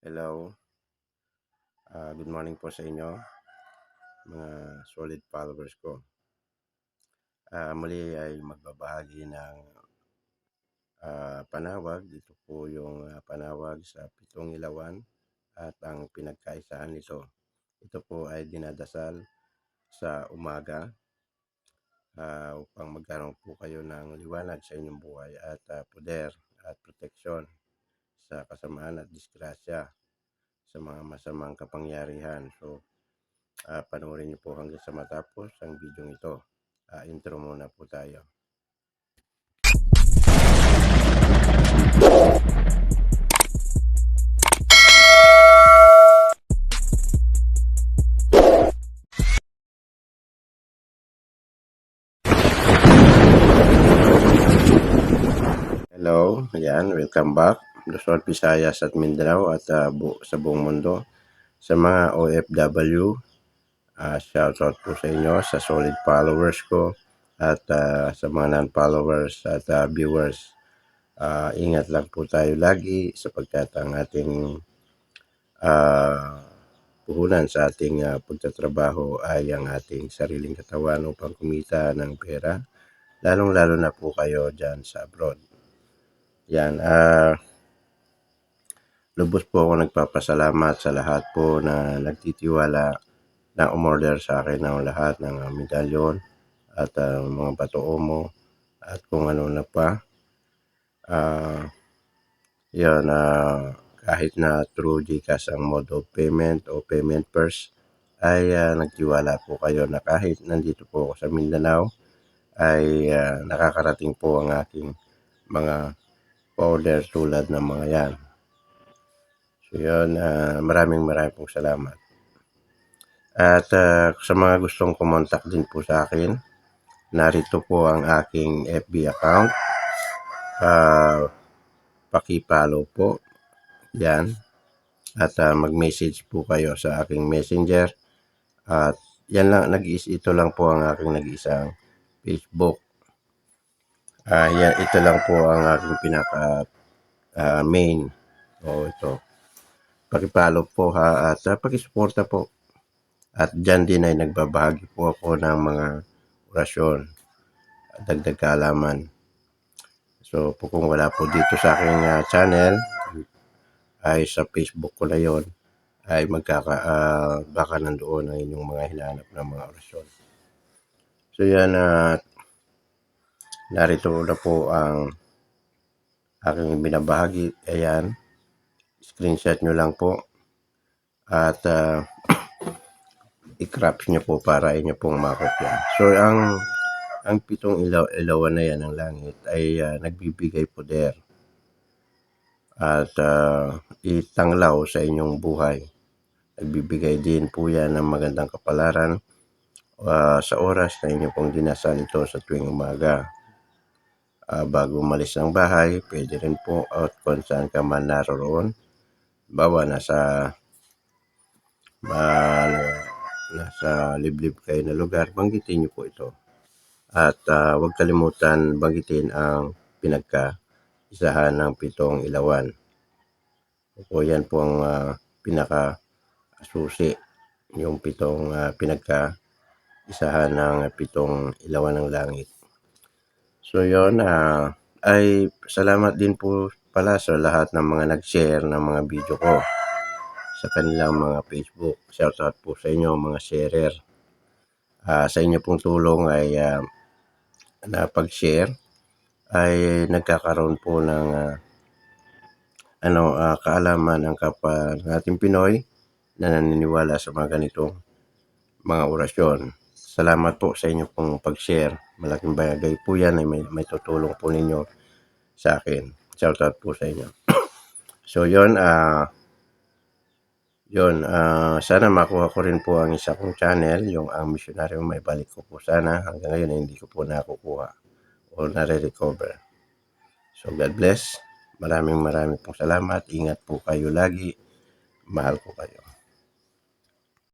Hello. Ah, good morning po sa inyo, mga solid followers ko. Ah, muli ay magbabahagi ng ah, panawag. Ito po yung ah, panawag sa pitong ilawan at ang pinagkaisahan nito. Ito po ay dinadasal sa umaga ah, upang magkaroon po kayo ng liwanag sa inyong buhay at ah, poder at proteksyon sa kasamaan at disgrasya sa mga masamang kapangyarihan. So, ah, panoorin niyo po hanggang sa matapos ang video ito. Ah, intro muna po tayo. Hello, ayan, welcome back. Luzon, Visayas at Mindanao at ah, bu- sa buong mundo. Sa mga OFW, ah, shoutout po sa inyo, sa solid followers ko at ah, sa mga non-followers at ah, viewers. Ah, ingat lang po tayo lagi sapagkat ang ating ah, puhunan sa ating ah, pagtatrabaho ay ang ating sariling katawan upang kumita ng pera. Lalong-lalo na po kayo dyan sa abroad. Yan. ah lubos po ako nagpapasalamat sa lahat po na nagtitiwala na umorder sa akin ng lahat ng ah, medalyon at ah, mga bato omo at kung ano na pa. Ah, yan, ah, kahit na through GCash ang mode of payment o payment first ay ah, nagtiwala po kayo na kahit nandito po ako sa Mindanao ay ah, nakakarating po ang aking mga order tulad ng mga yan. So yun, ah, maraming maraming pong salamat. At ah, sa mga gustong kumontak din po sa akin, narito po ang aking FB account. Ah, paki-follow po. Yan. At ah, mag-message po kayo sa aking messenger. At yan lang, nag ito lang po ang aking nag-isang Facebook. Ah, yan, ito lang po ang aking pinaka ah, main. O ito. Paki-follow po ha at uh, paki-suporta po. At dyan din ay nagbabahagi po ako ng mga orasyon at dagdag kaalaman. So, po kung wala po dito sa aking ah, channel, ay sa Facebook ko na yon ay magkaka, ah, baka nandoon ang inyong mga hinahanap ng mga orasyon. So, yan at narito na po ang aking binabahagi. Ayan, screenshot nyo lang po at ah, i-crop nyo po para inyo pong makopya. So, ang ang pitong ilaw, ilawan na yan ng langit ay ah, nagbibigay poder at ah, itanglaw sa inyong buhay. Nagbibigay din po yan ng magandang kapalaran ah, sa oras na inyo pong dinasal ito sa tuwing umaga. Ah, bago umalis ng bahay, pwede rin po at kung saan ka man naroon. Bawa nasa ah, nasa liblib kayo na lugar, banggitin niyo po ito. At ah, huwag kalimutan banggitin ang pinagka-isahan ng pitong ilawan. O yan po ang ah, pinaka-susi, yung pitong ah, pinagka-isahan ng pitong ilawan ng langit. So yon ah, ay salamat din po pala sa lahat ng mga nag-share ng mga video ko sa kanilang mga Facebook. Shoutout po sa inyo mga sharer. Ah, sa inyo pong tulong ay ah, na pag-share ay nagkakaroon po ng ah, ano ah, kaalaman ang kapwa nating Pinoy na naniniwala sa mga ganitong mga orasyon. Salamat po sa inyo pong pag-share. Malaking bagay po yan ay may, may tutulong po ninyo sa akin. Shoutout po sa inyo. so yon ah yon ah sana makuha ko rin po ang isa kong channel, yung ang misyonaryo may balik ko po sana. Hanggang ngayon ay hindi ko po nakukuha o nare-recover. So God bless. Maraming maraming pong salamat. Ingat po kayo lagi. Mahal ko kayo.